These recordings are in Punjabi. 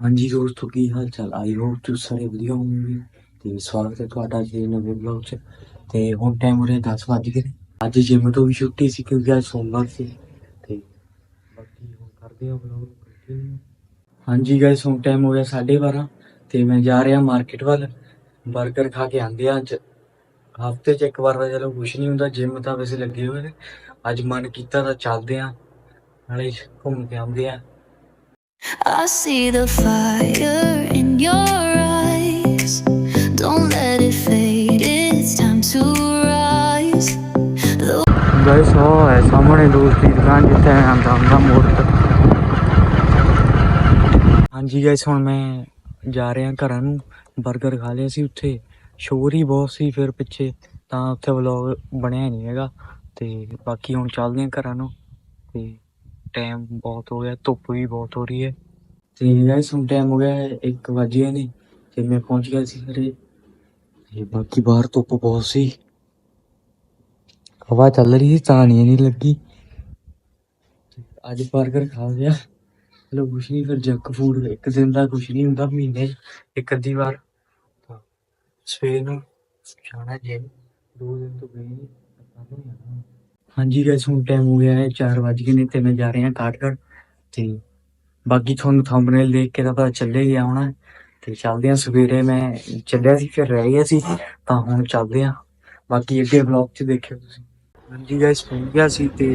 ਹਾਂਜੀ ਦੋਸਤੋ ਕੀ ਹਾਲ ਚਾਲ ਆਈ ਹੋਪ ਤੁਸੀਂ ਸਾਰੇ ਵਧੀਆ ਹੋਵੋਗੇ। ਤੇ ਸਵਾਗਤ ਹੈ ਤੁਹਾਡਾ ਜੀ ਨਵੇਂ ਵਲੌਗ 'ਚ। ਤੇ ਹੁਣ ਟਾਈਮ ਹੋ ਰਿਹਾ 10 ਵੱਜ ਗਏ ਨੇ। ਅੱਜ ਜਿਮ ਤੋਂ ਵੀ ਛੁੱਟੀ ਸੀ ਕਿਉਂਕਿ ਅੱਜ ਸੋਮਵਾਰ ਸੀ। ਤੇ ਬਾਕੀ ਹੁਣ ਕਰਦੇ ਆ ਵਲੌਗ ਕੰਟੀਨਿਊ ਹਾਂਜੀ ਗਾਇਸ ਹੁਣ ਟਾਈਮ ਹੋ ਗਿਆ 12:30 ਤੇ ਮੈਂ ਜਾ ਰਿਹਾ ਮਾਰਕੀਟ ਵੱਲ। 버ਗਰ ਖਾ ਕੇ ਆਂਦੇ ਆ ਅੱਜ। ਹਫ਼ਤੇ 'ਚ ਇੱਕ ਵਾਰ ਤਾਂ ਚਲੋ ਕੁਛ ਨਹੀਂ ਹੁੰਦਾ ਜਿਮ ਤਾਂ ਵੈਸੇ ਲੱਗੇ ਹੋਏ ਨੇ। ਅੱਜ ਮਨ ਕੀਤਾ ਤਾਂ ਚੱਲਦੇ ਆ ਨਾਲੇ ਘੁੰਮ ਕੇ ਆਉਂਦੇ ਆ I see the fire in your eyes. Don't let it fade, it's time to rise. Guys ਉਹ ਹੈ ਸਾਹਮਣੇ ਦੋਸਤ ਦੀ ਦੁਕਾਨ ਜਿੱਥੇ ਮੈਂ ਆਂਦਾ ਹੁੰਦਾ ਮੋੜ ਤੱਕ ਹਾਂਜੀ ਗਾਇਸ ਹੁਣ ਮੈਂ ਜਾ ਰਿਹਾ ਘਰਾਂ ਨੂੰ 버ਗਰ ਖਾ ਲਿਆ ਸੀ ਉੱਥੇ ਸ਼ੋਰ ਹੀ ਬਹੁਤ ਸੀ ਫਿਰ ਪਿੱਛੇ ਤਾਂ ਉੱਥੇ ਵਲੌਗ ਬਣਿਆ ਨਹੀਂ ਹੈਗਾ ਤੇ ਬਾਕੀ ਹੁਣ ਚੱਲਦੇ ਹਾਂ ਘਰਾਂ ਨੂੰ ਤੇ ਟਾਈਮ ਬਹੁਤ ਹੋ ਗਿਆ, ਧੁੱਪ ਵੀ ਬਹੁਤ ਹੋ ਰਹੀ ਹੈ। ਤੇ ਗਾਇਸ ਹੁਣ ਟਾਈਮ ਹੋ ਗਿਆ 1 ਵਜੇ ਨੇ, ਤੇ ਮੈਂ ਪਹੁੰਚ ਗਿਆ ਸੀ ਘਰੇ। ਤੇ ਬਾਕੀ ਬਾਹਰ ਧੁੱਪ ਬਹੁਤ ਸੀ। ਹਵਾ ਚੱਲ ਰਹੀ ਸੀ, ਤਾਂ ਨਹੀਂ ਲੱਗੀ। ਅੱਜ 버ਗਰ ਖਾ ਲਿਆ ਚਲੋ ਕੁਛ ਨਹੀਂ ਫਿਰ ਜੰਕ ਫੂਡ ਇੱਕ ਦਿਨ ਦਾ ਕੁਛ ਨਹੀਂ ਹੁੰਦਾ, ਮਹੀਨੇ 'ਚ ਇੱਕ ਅੱਧੀ ਵਾਰ। ਸਵੇਰ ਨੂੰ ਜਾਣਾ ਜੇ ਦੋ ਦਿਨ ਤੋਂ ਗਏ ਨਹੀਂ ਤਾਂ ਕੱਲ੍ਹ ਜਾਣਾ। ਹਾਂਜੀ ਗਾਇਸ ਹੁਣ ਟਾਈਮ ਹੋ ਗਿਆ ਹੈ 4 ਵਜ ਗਏ ਨੇ ਤੇ ਮੈਂ ਜਾ ਰਿਹਾ ਕਾਟਗੜ ਤੇ ਬਾਕੀ ਤੁਹਾਨੂੰ ਥੰਬਨੇਲ ਦੇਖ ਕੇ ਤਾਂ ਪਤਾ ਚੱਲੇ ਗਿਆ ਹੋਣਾ ਤੇ ਚੱਲਦੇ ਆ ਸਵੇਰੇ ਮੈਂ ਚੱਲਿਆ ਸੀ, ਫਿਰ ਰਹਿ ਗਿਆ ਸੀ, ਤਾਂ ਹੁਣ ਚੱਲਦੇ ਆ ਬਾਕੀ ਅੱਗੇ ਵਲੌਗ 'ਚ ਦੇਖਿਓ ਤੁਸੀਂ। ਹਾਂਜੀ ਗਾਇਸ ਪਹੁੰਚ ਗਿਆ ਸੀ ਤੇ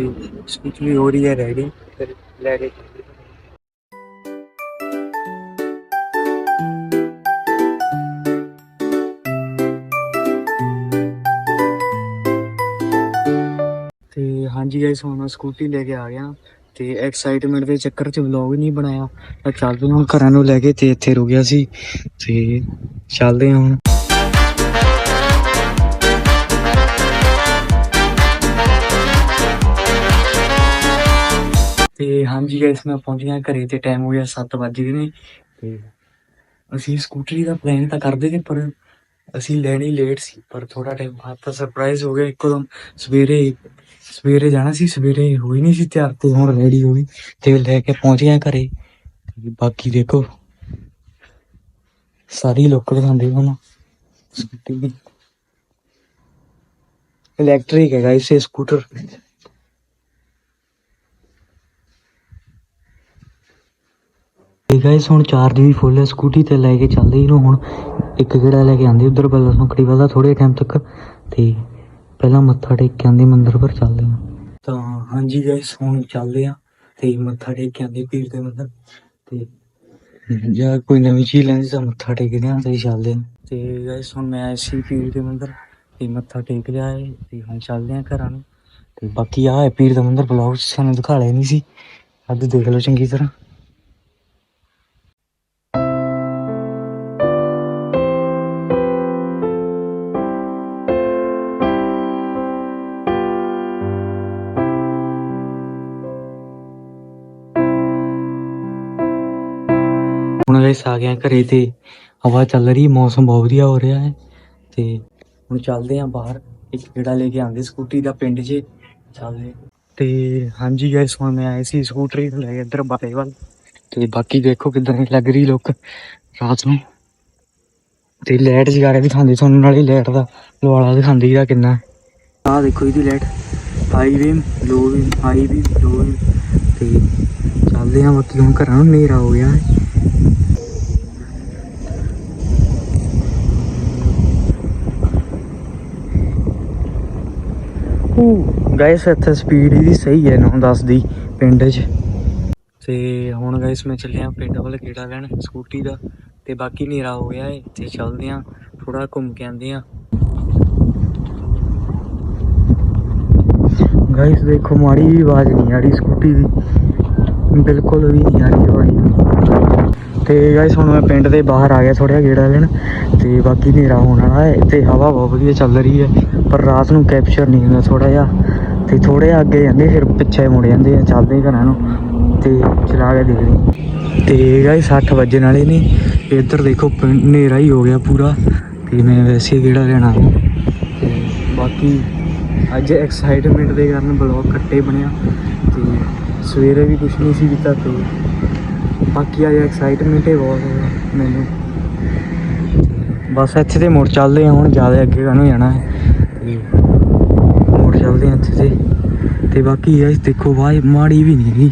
ਸਪੀਚ ਵੀ ਹੋ ਰਹੀ ਹੈ ਰੈਡੀ ਫਿਰ ਲੈ ਕੇ ਤੇ ਹਾਂਜੀ ਗਾਇਸ ਹੁਣ ਮੈਂ ਸਕੂਟੀ ਲੈ ਕੇ ਆ ਗਿਆ ਤੇ ਐਕਸਾਈਟਮੈਂਟ ਦੇ ਚੱਕਰ 'ਚ ਵਲੌਗ ਨਹੀਂ ਬਣਾਇਆ। ਤਾਂ ਚੱਲਦੇ ਹਾਂ ਹੁਣ ਘਰਾਂ ਨੂੰ ਲੈ ਕੇ ਤੇ ਇੱਥੇ ਰੁਕਿਆ ਸੀ ਤੇ ਚੱਲਦੇ ਹਾਂ ਹੁਣ। ਤੇ ਹਾਂਜੀ ਗਾਇਸ ਮੈਂ ਪਹੁੰਚ ਗਿਆ ਘਰੇ ਤੇ ਟਾਈਮ ਹੋ ਗਿਆ 7 ਵਜ ਗਏ ਨੇ ਤੇ ਅਸੀਂ ਸਕੂਟਰੀ ਦਾ ਪਲਾਨ ਤਾਂ ਕਰਦੇ ਸੀ, ਪਰ ਅਸੀਂ ਲੈਣੀ ਲੇਟ ਸੀ, ਪਰ ਥੋੜਾ ਟਾਈਮ ਬਾਅਦ ਤਾਂ ਸਰਪ੍ਰਾਈਜ਼ ਹੋ ਗਿਆ ਇੱਕਦਮ ਸਵੇਰੇ ਸਵੇਰੇ ਜਾਣਾ ਸੀ, ਸਵੇਰੇ ਹੋਈ ਨਹੀਂ ਸੀ ਤਿਆਰ ਤੇ ਹੁਣ ਰੈਡੀ ਹੋ ਗਈ ਤੇ ਲੈ ਕੇ ਪਹੁੰਚ ਗਿਆ ਘਰੇ। ਤੇ ਬਾਕੀ ਦੇਖੋ, ਸਾਰੀ ਲੋਕ ਦਿਖਾਉਂਦੇ ਹੁਣ। ਸਕੂਟੀ ਦੀ ਇਲੈਕਟ੍ਰਿਕ ਹੈ ਗਾਇਸ ਇਹ ਸਕੂਟਰ ਤੇ ਗਾਇਸ ਹੁਣ ਚਾਰਜ ਵੀ ਫੁੱਲ ਹੈ ਸਕੂਟੀ ਤੇ ਲੈ ਕੇ ਚੱਲਦੇ ਇਹਨੂੰ ਹੁਣ। ਇੱਕ ਗੇੜਾ ਲੈ ਕੇ ਆਂਦੇ ਉਧਰ ਬੱਲਾ ਸੰਕੜੀ ਵਾਲਾ ਥੋੜੇ ਟਾਈਮ ਤੱਕ। ਤੇ ਪਹਿਲਾਂ ਮੱਥਾ ਟੇਕ ਕੇ ਆਂਦੇ ਮੰਦਿਰ ਪਰ ਚੱਲਦੇ ਹਾਂ। ਤਾਂ ਹਾਂਜੀ ਗਾਇਸ ਹੁਣ ਚੱਲਦੇ ਆ ਤੇ ਮੱਥਾ ਟੇਕ ਕੇ ਆਂਦੇ ਪੀਰ ਦੇ ਮੰਦਿਰ ਤੇ ਜਾਂ ਕੋਈ ਨਵੀਂ ਚੀਜ਼ ਲੈਂਦੀ ਤਾਂ ਮੱਥਾ ਟੇਕਦੇ ਆ ਤੇ ਚੱਲਦੇ ਆ ਤੇ ਗਾਇਸ ਹੁਣ ਮੈਂ ਆਇਆ ਸੀ ਪੀਰ ਦੇ ਮੰਦਿਰ ਤੇ ਮੱਥਾ ਟੇਕ ਲਿਆ ਹੈ ਤੇ ਹੁਣ ਚੱਲਦੇ ਆ ਘਰਾਂ ਨੂੰ। ਤੇ ਬਾਕੀ ਆ ਪੀਰ ਦਾ ਮੰਦਿਰ ਬਲੌਗ ਸਾਨੂੰ ਦਿਖਾ ਲਿਆ ਨਹੀਂ ਸੀ। ਅੱਜ ਦੇਖ ਲਓ ਚੰਗੀ ਤਰ੍ਹਾਂ। ਹੁਣ ਆ ਗਿਆ ਘਰੇ ਤੇ ਹਵਾ ਚੱਲ ਰਹੀ, ਮੌਸਮ ਬਹੁਤ ਵਧੀਆ ਹੋ ਰਿਹਾ ਹੈ ਤੇ ਹੁਣ ਚੱਲਦੇ ਆਂ ਬਾਹਰ। ਇੱਕ ਗੇੜਾ ਲੈ ਕੇ ਆਂਦੇ ਸਕੂਟੀ ਦਾ ਪਿੰਡ 'ਚ ਚੱਲਦੇ। ਤੇ ਹਾਂਜੀ ਗਾਇਸ ਹੁਣ ਮੈਂ ਆਇਆ ਸੀ ਸਕੂਟਰੀ ਲੈ ਕੇ ਇੱਧਰ ਬਾਏ ਵੱਲ। ਤੇ ਬਾਕੀ ਦੇਖੋ ਕਿਦਾਂ ਲੱਗ ਰਹੀ ਲੁੱਕ ਰਾਤ ਨੂੰ। ਤੇ ਲਾਈਟ ਜਗਾ ਕੇ ਦਿਖਾਉਂਦੇ ਤੁਹਾਨੂੰ, ਨਾਲੇ ਲਾਈਟ ਦਾ ਲਵਾਲਾ ਦਿਖਾਉਂਦੀ ਦਾ ਕਿੰਨਾ। ਆਹ ਦੇਖੋ ਇਹਦੀ light high beam low beam high beam low beam ਤੇ ਚੱਲਦੇ ਆਂ ਬਾਕੀ ਹੁਣ ਘਰਾਂ ਨੂੰ, ਹਨੇਰਾ ਹੋ ਗਿਆ ਹੈ ਗਾਇਸ, ਇੱਥੇ ਸਪੀਡ ਇਹਦੀ ਸਹੀ ਹੈ 9-10 ਦੀ ਪਿੰਡ 'ਚ। ਤੇ ਹੁਣ ਗਾਇਸ ਮੈਂ ਚੱਲਿਆ ਪਿੰਡ ਵੱਲ ਗੇੜਾ ਲੈਣ, ਸਕੂਟੀ ਦਾ। ਤੇ ਬਾਕੀ ਹਨੇਰਾ ਹੋ ਗਿਆ ਏ, ਤੇ ਚੱਲਦੇ ਆ ਥੋੜਾ ਘੁੰਮ ਕੇ ਆਂਦੇ ਆ ਗਾਇਸ, ਦੇਖੋ, ਮਾੜੀ ਵੀ ਆਵਾਜ਼ ਨਹੀਂ ਆ ਰਹੀ ਸਕੂਟੀ ਦੀ। ਬਿਲਕੁਲ ਵੀ ਨਹੀਂ ਆ ਰਹੀ ਆਵਾਜ਼। ਤੇ ਗਾਇਸ, ਹੁਣ ਮੈਂ ਪਿੰਡ ਦੇ ਬਾਹਰ ਆ ਗਿਆ ਥੋੜਾ ਗੇੜਾ ਲੈਣ। ਤੇ ਬਾਕੀ ਹਨੇਰਾ ਹੋਣ ਵਾਲਾ ਹੈ, ਤੇ ਹਵਾ ਬਹੁਤ ਵਧੀਆ ਚੱਲ ਰਹੀ ਹੈ। ਪਰ ਰਾਤ ਨੂੰ ਕੈਪਚਰ ਨਹੀਂ ਹੁੰਦਾ ਥੋੜਾ ਜਿਹਾ ਤੇ ਥੋੜੇ ਅੱਗੇ ਜਾਂਦੇ, ਫਿਰ ਪਿੱਛੇ ਮੁੜ ਜਾਂਦੇ ਆ, ਚੱਲਦੇ ਘਰਾਂ ਨੂੰ ਤੇ ਚਲਾ ਕੇ ਦੇਖਦੇ ਤੇ ਗਾਇਸ 8 ਵਜਣ ਵਾਲੇ ਨੇ। ਇੱਧਰ ਦੇਖੋ ਹਨੇਰਾ ਹੀ ਹੋ ਗਿਆ ਪੂਰਾ। ਤੇ ਮੈਂ ਵੈਸੇ ਕਿਹੜਾ ਲੈਣਾ ਤੇ ਬਾਕੀ ਅੱਜ ਐਕਸਾਈਟਮੈਂਟ ਦੇ ਕਾਰਨ ਬਲੌਗ ਕੱਟੇ ਬਣਿਆ। ਤੇ ਸਵੇਰੇ ਵੀ ਕੁਝ ਨਹੀਂ ਸੀ ਕੀਤਾ ਤੇ ਬਾਕੀ ਅੱਜ ਐਕਸਾਈਟਮੈਂਟ ਹੀ ਬਹੁਤ ਜ਼ਿਆਦਾ ਮੈਨੂੰ। ਬਸ ਇੱਥੇ ਤੇ ਮੁੜ ਚੱਲਦੇ ਆ, ਹੁਣ ਜ਼ਿਆਦਾ ਅੱਗੇ ਕਾਹਨੂੰ ਜਾਣਾ ਹੈ। ਤੇ ਮੁੜ ਚੱਲਦੇ ਆ ਇੱਥੇ ਤੇ। ਤੇ ਬਾਕੀ ਗਾਇਸ ਦੇਖੋ ਵਾਹ ਮਾੜੀ ਵੀ ਨਹੀਂ ਗਈ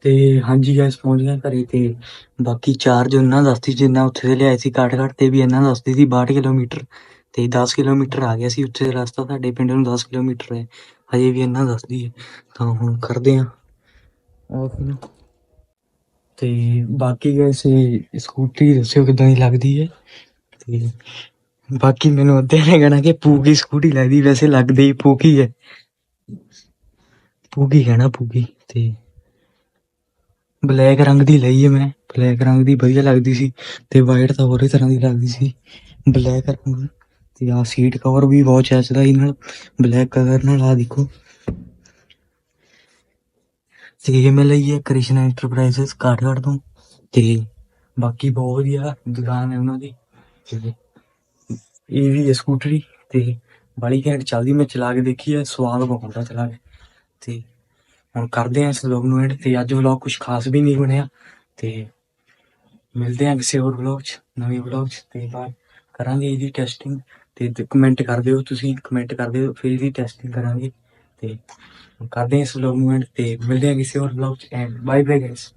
ਤੇ ਹਾਂਜੀ ਗਾਇਸ ਪਹੁੰਚ ਗਏ ਘਰੇ ਤੇ ਬਾਕੀ ਚਾਰਜ ਉਹਨਾਂ ਦੱਸਦੀ ਜਿੰਨਾ ਉੱਥੇ ਦੇ ਲਿਆਏ ਸੀ ਕਾਟ ਕਾਟ ਤੇ ਵੀ ਇਹਨਾਂ ਦੱਸਦੀ ਸੀ 62 ਕਿਲੋਮੀਟਰ। ਤੇ 10 ਕਿਲੋਮੀਟਰ ਆ ਗਿਆ ਸੀ ਉੱਥੇ ਦਾ ਰਸਤਾ, ਸਾਡੇ ਪਿੰਡ ਨੂੰ 10 ਕਿਲੋਮੀਟਰ ਹੈ। ਹਜੇ ਵੀ ਇਹਨਾਂ ਦੱਸਦੀ ਹੈ। ਤਾਂ ਹੁਣ ਕਰਦੇ ਆ ਆਫ ਨੂੰ। ਤੇ ਬਾਕੀ ਗਾਇਸ ਇਹ ਸਕੂਟਰੀ ਦੱਸਿਓ ਕਿਦਾਂ ਦੀ ਲੱਗਦੀ ਹੈ। ਤੇ ਬਾਕੀ ਮੈਨੂੰ ਅੱਧੇ ਨੇ ਕਹਿਣਾ ਕਿ ਪੂਗੀ ਸਕੂਟੀ ਲੱਗਦੀ, ਵੈਸੇ ਲੱਗਦੀ ਹੀ ਪੂਗੀ ਹੈ। ਪੂਗੀ ਕਹਿਣਾ ਪੂਗੀ, ਤੇ ਬਲੈਕ ਰੰਗ ਦੀ ਲਈ ਹੈ ਮੈਂ। ਬਲੈਕ ਰੰਗ ਦੀ ਵਧੀਆ ਲੱਗਦੀ ਸੀ, ਤੇ ਵਾਈਟ ਤਾਂ ਹੋਰ ਹੀ ਤਰ੍ਹਾਂ ਦੀ ਲੱਗਦੀ ਸੀ। ਬਲੈਕ ਰੰਗ ਤੇ ਆ ਸੀਟ ਕਵਰ ਵੀ ਬਹੁਤ ਚੱਜਦਾ ਇਹ ਨਾਲ। ਬਲੈਕ ਕਲਰ ਨਾਲ ਆ ਦੇਖੋ। ਤੇ ਇਹ ਮੈਂ ਲਈ ਹੈ ਕ੍ਰਿਸ਼ਨਾ ਐਂਟਰਪ੍ਰਾਈਜ਼ਸ ਕਾਠਗੜ੍ਹ ਤੋਂ, ਤੇ ਬਾਕੀ ਬਹੁਤ ਵਧੀਆ ਦੁਕਾਨ ਹੈ ਉਹਨਾਂ ਦੀ। ਇਹ ਵੀ ਹੈ ਸਕੂਟਰੀ ਤੇ ਬੜੀ ਘੈਂਟ ਚੱਲਦੀ, ਮੈਂ ਚਲਾ ਕੇ ਦੇਖੀ ਹੈ, ਸਵਾਦ ਬਹੁਤ ਚਲਾ ਕੇ। ਤੇ ਹੁਣ ਕਰਦੇ ਹਾਂ ਇਸ ਵਲੌਗ ਨੂੰ ਐਡ ਤੇ ਅੱਜ ਵਲੌਗ ਕੁਝ ਖਾਸ ਵੀ ਨਹੀਂ ਬਣਿਆ। ਤੇ ਮਿਲਦੇ ਹਾਂ ਕਿਸੇ ਹੋਰ ਵਲੌਗ 'ਚ, ਨਵੇਂ ਵਲੌਗ 'ਚ। ਤੇ ਬਾਅਦ ਕਰਾਂਗੇ ਇਹਦੀ ਟੈਸਟਿੰਗ ਤੇ ਕਮੈਂਟ ਕਰ ਦਿਓ ਤੁਸੀਂ ਕਮੈਂਟ ਕਰ ਦਿਓ, ਫਿਰ ਇਹਦੀ ਟੈਸਟਿੰਗ ਕਰਾਂਗੇ। ਤੇ ਕਰਦੇ ਹਾਂ ਇਸ ਵਲੌਗ ਨੂੰ ਐਡ ਤੇ ਮਿਲਦੇ ਹਾਂ ਕਿਸੇ ਹੋਰ ਵਲੌਗ 'ਚ। And bye bye guys